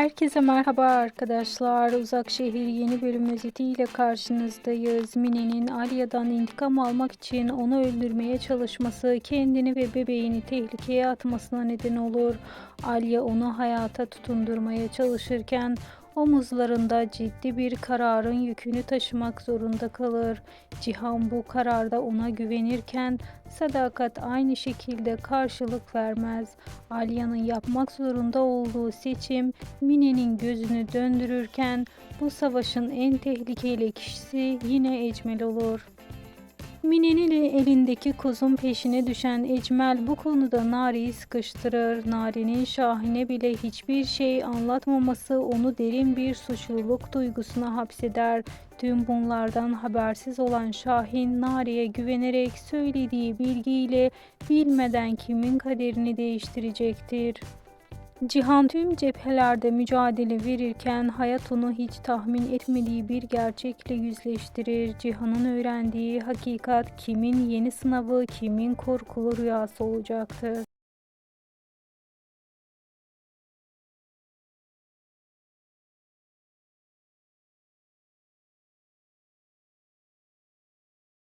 Herkese merhaba arkadaşlar. Uzak Şehir yeni bölüm özetiyle karşınızdayız. Mine'nin Alya'dan intikam almak için onu öldürmeye çalışması kendini ve bebeğini tehlikeye atmasına neden olur. Alya onu hayata tutundurmaya çalışırken omuzlarında ciddi bir kararın yükünü taşımak zorunda kalır. Cihan bu kararda ona güvenirken sadakat aynı şekilde karşılık vermez. Alya'nın yapmak zorunda olduğu seçim Mine'nin gözünü döndürürken bu savaşın en tehlikeli kişisi yine Ecmel olur. Mine'nin elindeki kuzun peşine düşen Ecmel bu konuda Nari'yi sıkıştırır. Nari'nin Şahin'e bile hiçbir şey anlatmaması onu derin bir suçluluk duygusuna hapseder. Tüm bunlardan habersiz olan Şahin Nari'ye güvenerek söylediği bilgiyle bilmeden kimin kaderini değiştirecektir. Cihan tüm cephelerde mücadele verirken hayat onu hiç tahmin etmediği bir gerçekle yüzleştirir. Cihan'ın öğrendiği hakikat kimin yeni sınavı, kimin korkulu rüyası olacaktır.